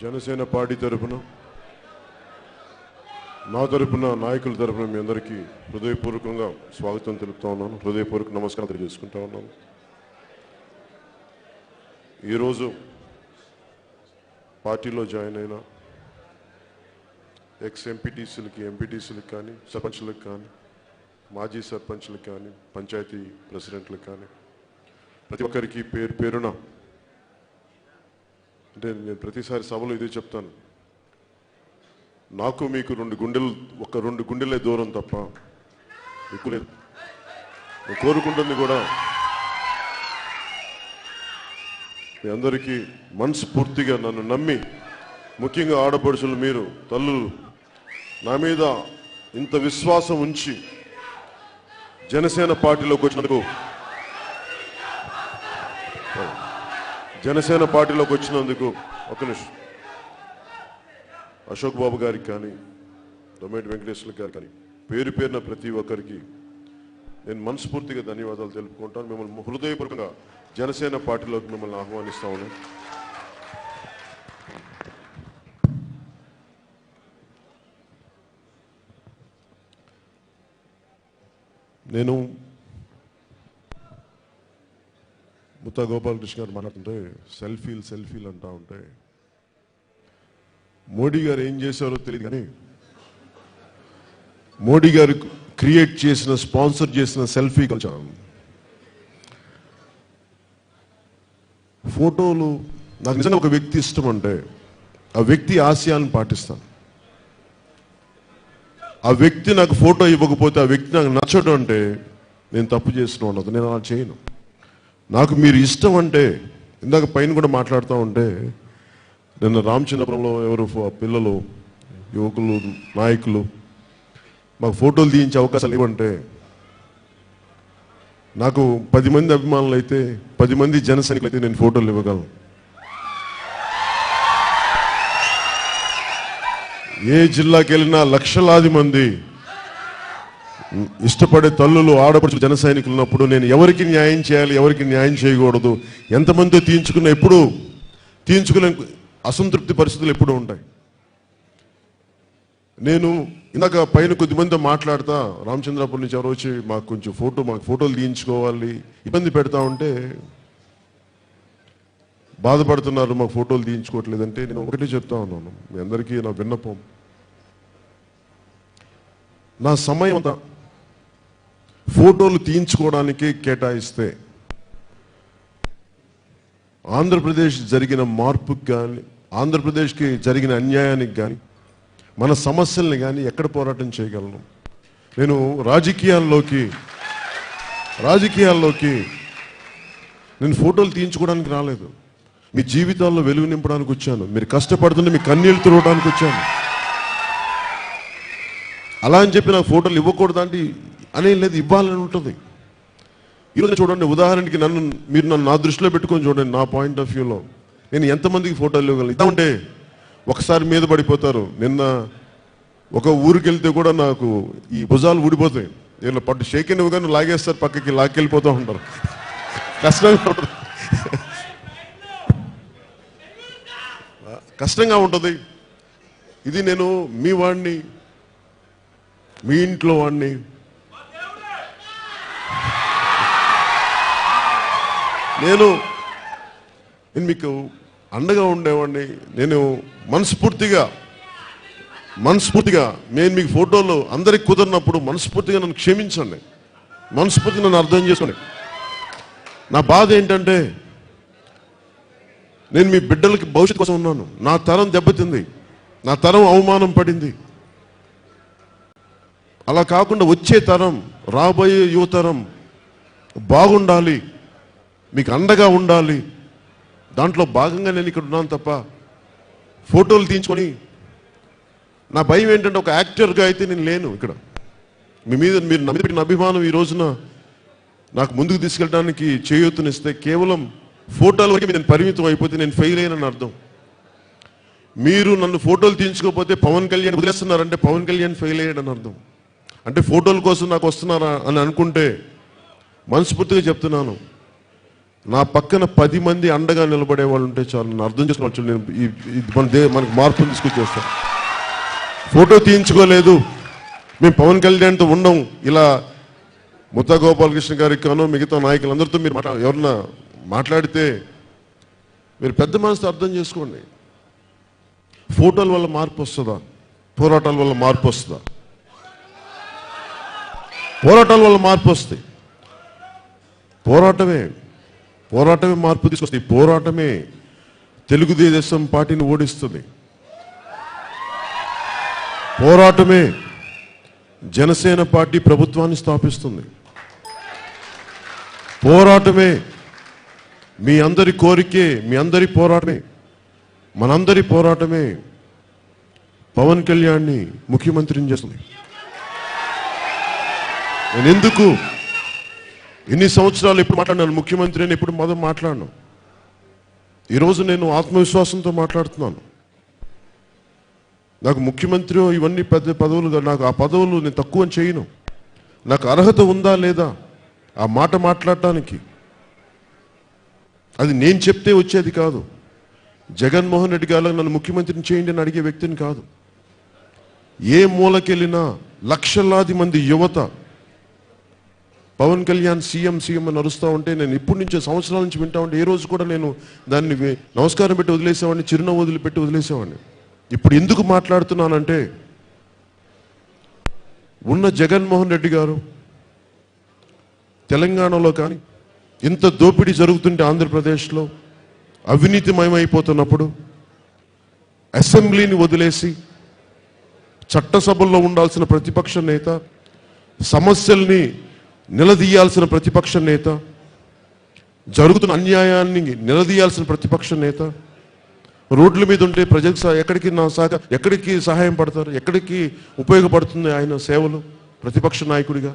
Janasena party తరపున నా తరపున నాయకుల తరపున మీ అందరికీ హృదయపూర్వకంగా స్వాగతం తెలుపుతా ఉన్నాను. హృదయపూర్వక నమస్కారం తెలియజేసుకుంటా ఉన్నాను. ఈరోజు పార్టీలో జాయిన్ అయిన ఎక్స్ ఎంపీటీసీలకి ఎంపీటీసీలకు కానీ సర్పంచ్లకు కానీ మాజీ సర్పంచ్లకు కానీ పంచాయతీ ప్రెసిడెంట్లకు కానీ ప్రతి ఒక్కరికి పేరు పేరున అంటే నేను ప్రతిసారి సభలో ఇదే చెప్తాను. నాకు మీకు రెండు గుండెలు ఒక రెండు గుండెలే దూరం తప్ప ఎక్కువ లేదు. కోరుకుంటుంది కూడా మీ అందరికీ మనస్ఫూర్తిగా నన్ను నమ్మి ముఖ్యంగా ఆడపడుచులు మీరు తల్లులు నా మీద ఇంత విశ్వాసం ఉంచి జనసేన పార్టీలోకి వచ్చినందుకు జనసేన పార్టీలోకి వచ్చినందుకు ఒక నిమిషం. అశోక్ బాబు గారికి కానీ దొమ్మేటి వెంకటేశ్వర గారికి కానీ పేరు పేరున ప్రతి ఒక్కరికి నేను మనస్ఫూర్తిగా ధన్యవాదాలు తెలుపుకుంటాను. మిమ్మల్ని హృదయపూర్వకంగా జనసేన పార్టీలోకి మిమ్మల్ని ఆహ్వానిస్తా ఉన్నాను. నేను ముత్తా గోపాలకృష్ణ గారు మాట్లాడుతుంటే సెల్ఫీలు సెల్ఫీలు అంటూ ఉంటే మోడీ గారు ఏం చేశారో తెలియదు కానీ మోడీ గారు క్రియేట్ చేసిన స్పాన్సర్ చేసిన సెల్ఫీ కల్చర్. ఫోటోలు నాకు నిజంగా ఒక వ్యక్తి ఇష్టం అంటే ఆ వ్యక్తి ఆశయాన్ని పాటిస్తాను. ఆ వ్యక్తి నాకు ఫోటో ఇవ్వకపోతే ఆ వ్యక్తి నాకు నచ్చడం అంటే నేను తప్పు చేసిన నేను అలా చేయను. నాకు మీరు ఇష్టం అంటే ఇందాక పైన కూడా మాట్లాడుతూ ఉంటే నిన్న రామచంద్రపురంలో ఎవరు పిల్లలు యువకులు నాయకులు మాకు ఫోటోలు తీయించే అవకాశాలు ఇవ్వంటే నాకు పది మంది అభిమానులు అయితే పది మంది జన అయితే నేను ఫోటోలు ఇవ్వగలను. ఏ జిల్లాకి వెళ్ళినా లక్షలాది మంది ఇష్టపడే తల్లులు ఆడపడుచు జన సైనికులు ఉన్నప్పుడు నేను ఎవరికి న్యాయం చేయాలి ఎవరికి న్యాయం చేయకూడదు? ఎంతమంది తీయించుకున్న ఎప్పుడు? తీయించుకునే అసంతృప్తి పరిస్థితులు ఎప్పుడూ ఉంటాయి. నేను ఇందాక పైన కొద్దిమందితో మాట్లాడతా రామచంద్రాపురం నుంచి ఎవరు వచ్చి మాకు కొంచెం ఫోటో మాకు ఫోటోలు తీయించుకోవాలి ఇబ్బంది పెడతా ఉంటే బాధపడుతున్నారు మాకు ఫోటోలు తీయించుకోవట్లేదంటే నేను ఒకటి చెప్తా ఉన్నాను. మీ అందరికీ నా విన్నపం. నా సమయం అంతా ఫోటోలు తీయించుకోవడానికి కేటాయిస్తే ఆంధ్రప్రదేశ్ జరిగిన మార్పుకి కానీ ఆంధ్రప్రదేశ్కి జరిగిన అన్యాయానికి కానీ మన సమస్యల్ని కానీ ఎక్కడ పోరాటం చేయగలను? నేను రాజకీయాల్లోకి రాజకీయాల్లోకి నేను ఫోటోలు తీయించుకోవడానికి రాలేదు. మీ జీవితాల్లో వెలుగు నింపడానికి వచ్చాను. మీరు కష్టపడుతుంటే మీ కన్నీళ్ళు తుడవడానికి వచ్చాను. అలా అని చెప్పి నాకు ఫోటోలు ఇవ్వకూడదు అనే లేదు ఇవ్వాలని ఉంటుంది. ఈరోజు చూడండి ఉదాహరణకి నన్ను మీరు నన్ను నా దృష్టిలో పెట్టుకొని చూడండి నా పాయింట్ ఆఫ్ వ్యూలో నేను ఎంతమందికి ఫోటోలు ఇవ్వగలను? ఇదా ఉంటే ఒకసారి మీద పడిపోతారు. నిన్న ఒక ఊరికి వెళ్తే కూడా నాకు ఈ భుజాలు ఊడిపోతాయి. వీళ్ళు పట్టు షేకిన్ ఇవ్వగానే లాగేస్తారు పక్కకి లాక్కెళ్ళిపోతూ ఉంటారు. కష్టంగా ఉంటుంది. కష్టంగా ఉంటుంది. ఇది నేను మీ వాడిని మీ ఇంట్లో వాడిని నేను నేను మీకు అండగా ఉండేవాడిని. నేను మనస్ఫూర్తిగా మనస్ఫూర్తిగా నేను మీకు ఫోటోలు అందరికి కుదరినప్పుడు మనస్ఫూర్తిగా నన్ను క్షమించండి. మనస్ఫూర్తిగా నన్ను అర్థం చేసుకోండి. నా బాధ ఏంటంటే నేను మీ బిడ్డలకి భవిష్యత్తు కోసం ఉన్నాను. నా తరం దెబ్బతింది. నా తరం అవమానం పడింది. అలా కాకుండా వచ్చే తరం రాబోయే యువతరం బాగుండాలి. మీకు అండగా ఉండాలి. దాంట్లో భాగంగా నేను ఇక్కడ ఉన్నాను తప్ప ఫోటోలు తీయించుకొని నా భయం ఏంటంటే ఒక యాక్టర్గా అయితే నేను లేను ఇక్కడ. మీ మీద మీరు నా పెట్టిన అభిమానం ఈ రోజున నాకు ముందుకు తీసుకెళ్ళడానికి చేయూతనిస్తే కేవలం ఫోటోల వరకు నేను పరిమితం అయిపోతే నేను ఫెయిల్ అయ్యానని అర్థం. మీరు నన్ను ఫోటోలు తీయించుకోకపోతే పవన్ కళ్యాణ్ వదిలేస్తున్నారంటే పవన్ కళ్యాణ్ ఫెయిల్ అయ్యాడని అర్థం. అంటే ఫోటోల కోసం నాకు వస్తున్నారా అని అనుకుంటే మనస్ఫూర్తిగా చెప్తున్నాను. నా పక్కన పది మంది అండగా నిలబడే వాళ్ళు ఉంటే చాలు. అర్థం చేసుకోవచ్చు నేను మన దే మనకు మార్పులు తీసుకొచ్చేస్తాను ఫోటో తీయించుకోలేదు. మేము పవన్ కళ్యాణ్తో ఉండం. ఇలా ముత్తా గోపాలకృష్ణ గారికి కాను మిగతా నాయకులందరితో మీరు మాట్లా ఎవరన్నా మాట్లాడితే మీరు పెద్ద మనసుతో అర్థం చేసుకోండి. ఫోటోల వల్ల మార్పు వస్తుందా? పోరాటాల వల్ల మార్పు వస్తుందా? పోరాటాల వల్ల మార్పు వస్తాయి. పోరాటమే పోరాటమే మార్పు తీసుకొస్తుంది. పోరాటమే తెలుగుదేశం పార్టీని ఓడిస్తుంది. పోరాటమే జనసేన పార్టీ ప్రభుత్వాన్ని స్థాపిస్తుంది. పోరాటమే మీ అందరి కోరికే మీ అందరి పోరాటమే మనందరి పోరాటమే పవన్ కళ్యాణ్ని ముఖ్యమంత్రిని చేస్తుంది. నేను ఎందుకు ఎన్ని సంవత్సరాలు ఎప్పుడు మాట్లాడినాను? ముఖ్యమంత్రి అని ఎప్పుడు మొదలు మాట్లాడను. ఈరోజు నేను ఆత్మవిశ్వాసంతో మాట్లాడుతున్నాను. నాకు ముఖ్యమంత్రి ఇవన్నీ పెద్ద పదవులు నాకు ఆ పదవులు నేను తక్కువ చేయను. నాకు అర్హత ఉందా లేదా? ఆ మాట మాట్లాడటానికి. అది నేను చెప్తే వచ్చేది కాదు. జగన్మోహన్ రెడ్డి గారు నన్ను ముఖ్యమంత్రిని చేయండి అని అడిగే వ్యక్తిని కాదు. ఏ మూలకెళ్ళినా లక్షలాది మంది యువత పవన్ కళ్యాణ్ సీఎం సీఎం అని అరుస్తూ ఉంటే నేను ఇప్పటి నుంచే సంవత్సరాల నుంచి వింటా ఉంటే ఏ రోజు కూడా నేను దాన్ని నమస్కారం పెట్టి వదిలేసేవాడిని చిరునవ్వు వదిలిపెట్టి వదిలేసేవాడిని. ఇప్పుడు ఎందుకు మాట్లాడుతున్నానంటే ఉన్న జగన్మోహన్ రెడ్డి గారు తెలంగాణలో కానీ ఇంత దోపిడీ జరుగుతుంటే ఆంధ్రప్రదేశ్లో అవినీతిమయమైపోతున్నప్పుడు అసెంబ్లీని వదిలేసి చట్టసభల్లో ఉండాల్సిన ప్రతిపక్ష నేత సమస్యల్ని నిలదీయాల్సిన ప్రతిపక్ష నేత జరుగుతున్న అన్యాయాన్ని నిలదీయాల్సిన ప్రతిపక్ష నేత రోడ్ల మీద ఉంటే ప్రజలకు ఎక్కడికి నా సహ ఎక్కడికి సహాయం పడతారు ఎక్కడికి ఉపయోగపడుతుంది ఆయన సేవలు ప్రతిపక్ష నాయకుడిగా?